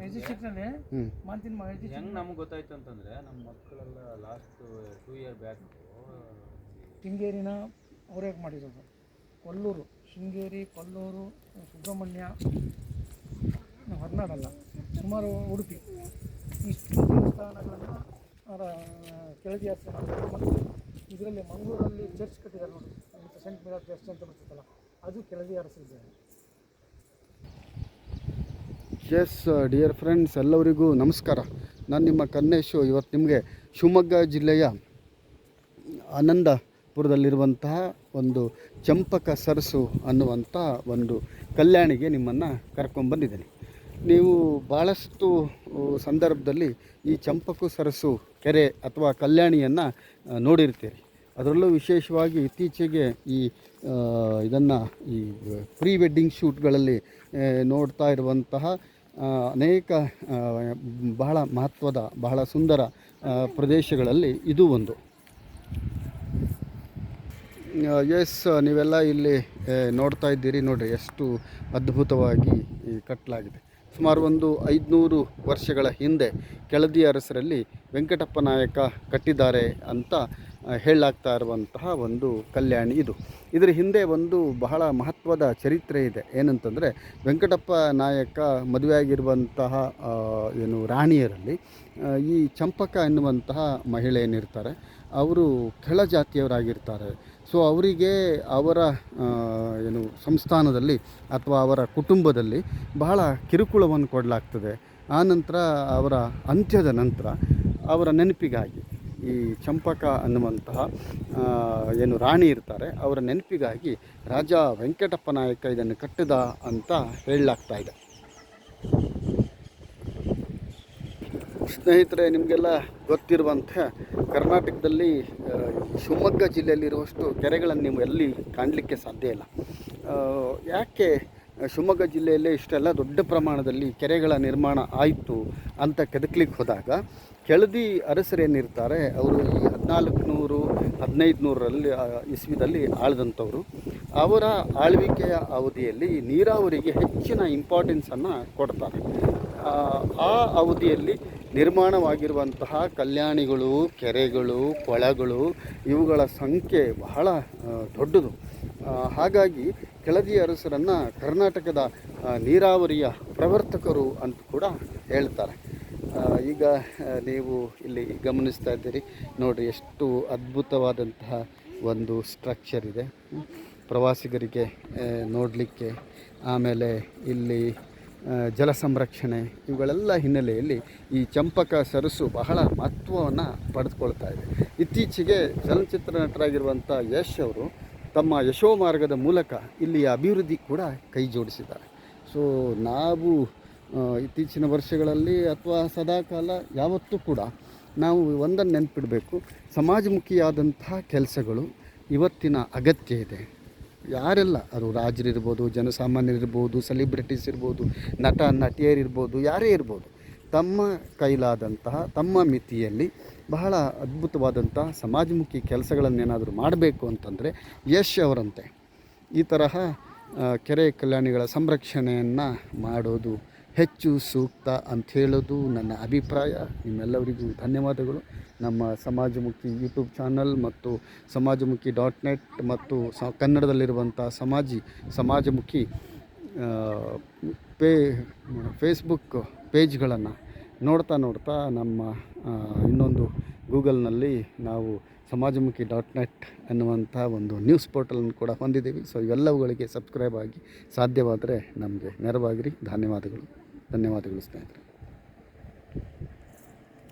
ಮೆಜೆಸ್ಟಿಕ್ನಲ್ಲಿ ಮಾತಿನ ಮೆಜೆಸ್ಟಿಕ್ ಹೆಂಗ್ ನಮ್ಗೆ ಗೊತ್ತಾಯ್ತು ಅಂತಂದ್ರೆ ನಮ್ಮ ಮಕ್ಕಳೆಲ್ಲ ಲಾಸ್ಟ್ ಟೂ ಇಯರ್ ಬ್ಯಾಕ್ ಶೃಂಗೇರಿನ ಅವರೇ ಮಾಡಿರೋದು. ಕೊಲ್ಲೂರು. ಶೃಂಗೇರಿ ಕೊಲ್ಲೂರು ಸುಬ್ರಹ್ಮಣ್ಯ ಹೊರನಾಡಲ್ಲ. ಸುಮಾರು ಉಡುಪಿ. ಇಷ್ಟು ದೇವಸ್ಥಾನಗಳನ್ನು ಕೆಳದಿ ಮತ್ತು ಇದರಲ್ಲಿ ಮಂಗಳೂರಲ್ಲಿ ಚರ್ಚ್ ಕಟ್ಟಿದ್ದಾರೆ ನೋಡಿ. ಸೆಂಟ್ ಮಿರಾ ಚರ್ಚ್ ಅಂತ ಬರ್ತಿತ್ತಲ್ಲ ಅದು ಕೆಳದಿ ಅರಸಿದ್ದಾರೆ ಎಸ್ ಡಿಯರ್ ಫ್ರೆಂಡ್ಸ್ ಎಲ್ಲರಿಗೂ ನಮಸ್ಕಾರ. ನಾನು ನಿಮ್ಮ ಕನ್ನೇಶು. ಇವತ್ತು ನಿಮಗೆ ಶಿವಮೊಗ್ಗ ಜಿಲ್ಲೆಯ ಆನಂದಪುರದಲ್ಲಿರುವಂತಹ ಒಂದು ಚಂಪಕ ಸರಸು ಅನ್ನುವಂಥ ಒಂದು ಕಲ್ಯಾಣಿಗೆ ನಿಮ್ಮನ್ನು ಕರ್ಕೊಂಡ್ಬಂದಿದ್ದೇನೆ ನೀವು ಭಾಳಷ್ಟು ಸಂದರ್ಭದಲ್ಲಿ ಈ ಚಂಪಕು ಸರಸು ಕೆರೆ ಅಥವಾ ಕಲ್ಯಾಣಿಯನ್ನು ನೋಡಿರ್ತೀರಿ. ಅದರಲ್ಲೂ ವಿಶೇಷವಾಗಿ ಇತ್ತೀಚೆಗೆ ಈ ಇದನ್ನು ಈ ಪ್ರೀ ವೆಡ್ಡಿಂಗ್ ಶೂಟ್ಗಳಲ್ಲಿ ನೋಡ್ತಾ ಇರುವಂತಹ ಅನೇಕ ಬಹಳ ಮಹತ್ವದ, ಬಹಳ ಸುಂದರ ಪ್ರದೇಶಗಳಲ್ಲಿ ಇದು ಒಂದು. ಎಸ್ ನೀವೆಲ್ಲ ಇಲ್ಲಿ ನೋಡ್ತಾ ಇದ್ದೀರಿ ನೋಡಿರಿ ಎಷ್ಟು ಅದ್ಭುತವಾಗಿ ಕಟ್ಟಲಾಗಿದೆ ಸುಮಾರು ಒಂದು ಐದುನೂರು ವರ್ಷಗಳ ಹಿಂದೆ ಕೆಳದಿ ಅರಸರಲ್ಲಿ ವೆಂಕಟಪ್ಪ ನಾಯಕ ಕಟ್ಟಿದ್ದಾರೆ ಅಂತ ಹೇಳಲಾಗ್ತಾ ಇರುವಂತಹ ಒಂದು ಕಲ್ಯಾಣಿ ಇದು. ಇದರ ಹಿಂದೆ ಒಂದು ಬಹಳ ಮಹತ್ವದ ಚರಿತ್ರೆ ಇದೆ. ಏನಂತಂದರೆ, ವೆಂಕಟಪ್ಪ ನಾಯಕ ಮದುವೆಯಾಗಿರುವಂತಹ ಏನು ರಾಣಿಯರಲ್ಲಿ ಈ ಚಂಪಕ ಎನ್ನುವಂತಹ ಮಹಿಳೆ ಏನಿರ್ತಾರೆ, ಅವರು ಕೆಳ ಜಾತಿಯವರಾಗಿರ್ತಾರೆ. ಸೊ, ಅವರಿಗೆ ಅವರ ಏನು ಸಂಸ್ಥಾನದಲ್ಲಿ ಅಥವಾ ಅವರ ಕುಟುಂಬದಲ್ಲಿ ಬಹಳ ಕಿರುಕುಳವನ್ನು ಕೊಡಲಾಗ್ತದೆ. ಆ ನಂತರ ಅವರ ಅಂತ್ಯದ ನಂತರ ಅವರ ನೆನಪಿಗಾಗಿ. ಈ ಚಂಪಕ ಅನ್ನುವಂತಹ ಏನು ರಾಣಿ ಇರ್ತಾರೆ, ಅವರ ನೆನಪಿಗಾಗಿ ರಾಜ ವೆಂಕಟಪ್ಪ ನಾಯಕ ಇದನ್ನು ಕಟ್ಟಿದ ಅಂತ ಹೇಳಲಾಗ್ತಾ ಇದೆ. ಸ್ನೇಹಿತರೆ, ನಿಮಗೆಲ್ಲ ಗೊತ್ತಿರುವಂಥ ಕರ್ನಾಟಕದಲ್ಲಿ ಶಿವಮೊಗ್ಗ ಜಿಲ್ಲೆಯಲ್ಲಿರುವಷ್ಟು ಕೆರೆಗಳನ್ನು ನೀವು ಎಲ್ಲಿ ಕಾಣಲಿಕ್ಕೆ ಸಾಧ್ಯ ಇಲ್ಲ. ಯಾಕೆ ಶಿವಮೊಗ್ಗ ಜಿಲ್ಲೆಯಲ್ಲೇ ಇಷ್ಟೆಲ್ಲ ದೊಡ್ಡ ಪ್ರಮಾಣದಲ್ಲಿ ಕೆರೆಗಳ ನಿರ್ಮಾಣ ಆಯಿತು ಅಂತ ಕೆದಕ್ಲಿಕ್ಕೆ ಹೋದಾಗ ಕೆಳದಿ ಅರಸರೇನಿರ್ತಾರೆ ಅವರು ಈ ಹದಿನಾಲ್ಕು ನೂರು ಹದಿನೈದು ನೂರರಲ್ಲಿ ಇಸ್ವಿದಲ್ಲಿ ಆಳ್ದಂಥವ್ರು. ಅವರ ಆಳ್ವಿಕೆಯ ಅವಧಿಯಲ್ಲಿ ನೀರಾವರಿಗೆ ಹೆಚ್ಚಿನ ಇಂಪಾರ್ಟೆನ್ಸನ್ನು ಕೊಡ್ತಾರೆ. ಆ, ಅವಧಿಯಲ್ಲಿ ನಿರ್ಮಾಣವಾಗಿರುವಂತಹ ಕಲ್ಯಾಣಿಗಳು ಕೆರೆಗಳು ಕೊಳಗಳು ಇವುಗಳ ಸಂಖ್ಯೆ ಬಹಳ ದೊಡ್ಡದು. ಹಾಗಾಗಿ ಕೆಳದಿ ಅರಸರನ್ನು ಕರ್ನಾಟಕದ ನೀರಾವರಿಯ ಪ್ರವರ್ತಕರು ಅಂತ ಕೂಡ ಹೇಳ್ತಾರೆ. ಈಗ ನೀವು ಇಲ್ಲಿ ಗಮನಿಸ್ತಾ ಇದ್ದೀರಿ. ನೋಡಿರಿ, ಎಷ್ಟು ಅದ್ಭುತವಾದಂತಹ ಒಂದು ಸ್ಟ್ರಕ್ಚರ್ ಇದೆ. ಪ್ರವಾಸಿಗರಿಗೆ ನೋಡಲಿಕ್ಕೆ, ಆಮೇಲೆ ಇಲ್ಲಿ ಜಲ ಸಂರಕ್ಷಣೆ, ಇವುಗಳೆಲ್ಲ ಹಿನ್ನೆಲೆಯಲ್ಲಿ ಈ ಚಂಪಕ ಸರಸು ಬಹಳ ಮಹತ್ವವನ್ನು ಪಡೆದುಕೊಳ್ತಾ ಇದೆ. ಇತ್ತೀಚೆಗೆ ಚಲನಚಿತ್ರ ನಟರಾಗಿರುವಂಥ ಯಶ್ ಅವರು ತಮ್ಮ ಯಶೋ ಮಾರ್ಗದ ಮೂಲಕ ಇಲ್ಲಿಯ ಅಭಿವೃದ್ಧಿ ಕೂಡ ಕೈ ಜೋಡಿಸಿದ್ದಾರೆ ಸೊ ನಾವು ಇತ್ತೀಚಿನ ವರ್ಷಗಳಲ್ಲಿ ಅಥವಾ ಸದಾಕಾಲ ಯಾವತ್ತೂ ಕೂಡ ನಾವು ಒಂದನ್ನು ನೆನ್ಪಿಡಬೇಕು. ಸಮಾಜಮುಖಿಯಾದಂತಹ ಕೆಲಸಗಳು ಇವತ್ತಿನ ಅಗತ್ಯ ಇದೆ. ಯಾರೆಲ್ಲ, ಅದು ರಾಜರಿರ್ಬೋದು, ಜನಸಾಮಾನ್ಯರಿರ್ಬೋದು ಸೆಲಿಬ್ರಿಟೀಸ್ ಇರ್ಬೋದು, ನಟ, ನಟಿಯರಿರ್ಬೋದು, ಯಾರೇ ಇರ್ಬೋದು ತಮ್ಮ ಕೈಲಾದಂತಹ, ತಮ್ಮ ಮಿತಿಯಲ್ಲಿ ಬಹಳ ಅದ್ಭುತವಾದಂತಹ ಸಮಾಜಮುಖಿ ಕೆಲಸಗಳನ್ನೇನಾದರೂ ಮಾಡಬೇಕು ಅಂತಂದರೆ ಯಶ್ ಅವರಂತೆ. ಈ ತರಹ ಕೆರೆ ಕಲ್ಯಾಣಿಗಳ ಸಂರಕ್ಷಣೆಯನ್ನು ಮಾಡೋದು ಹೆಚ್ಚು ಸೂಕ್ತ ಅಂತ ಹೇಳೋದು ನನ್ನ ಅಭಿಪ್ರಾಯ. ನಿಮ್ಮೆಲ್ಲರಿಗೂ ಧನ್ಯವಾದಗಳು. ನಮ್ಮ ಸಮಾಜಮುಖಿ ಯೂಟ್ಯೂಬ್ ಚಾನಲ್ ಮತ್ತು ಸಮಾಜಮುಖಿ ಡಾಟ್ ನೆಟ್ ಮತ್ತು ಸ ಕನ್ನಡದಲ್ಲಿರುವಂಥ ಸಮಾಜಿ, ಸಮಾಜಮುಖಿ ಪೇ, ಫೇಸ್ಬುಕ್ ಪೇಜ್ಗಳನ್ನು ನೋಡ್ತಾ ನೋಡ್ತಾ ನಮ್ಮ ಇನ್ನೊಂದು ಗೂಗಲ್ನಲ್ಲಿ ನಾವು ಸಮಾಜಮುಖಿ ಡಾಟ್ ನೆಟ್ ಅನ್ನುವಂಥ ಒಂದು ನ್ಯೂಸ್ ಪೋರ್ಟಲನ್ನು ಕೂಡ ಹೊಂದಿದ್ದೀವಿ. ಸೊ, ಇವೆಲ್ಲವುಗಳಿಗೆ ಸಬ್ಸ್ಕ್ರೈಬ್ ಆಗಿ ಸಾಧ್ಯವಾದರೆ ನಮಗೆ ನೆರವಾಗಿರಿ. ಧನ್ಯವಾದಗಳು. ಧನ್ಯವಾದಗಳು ಸ್ನೇಹಿತರೆ.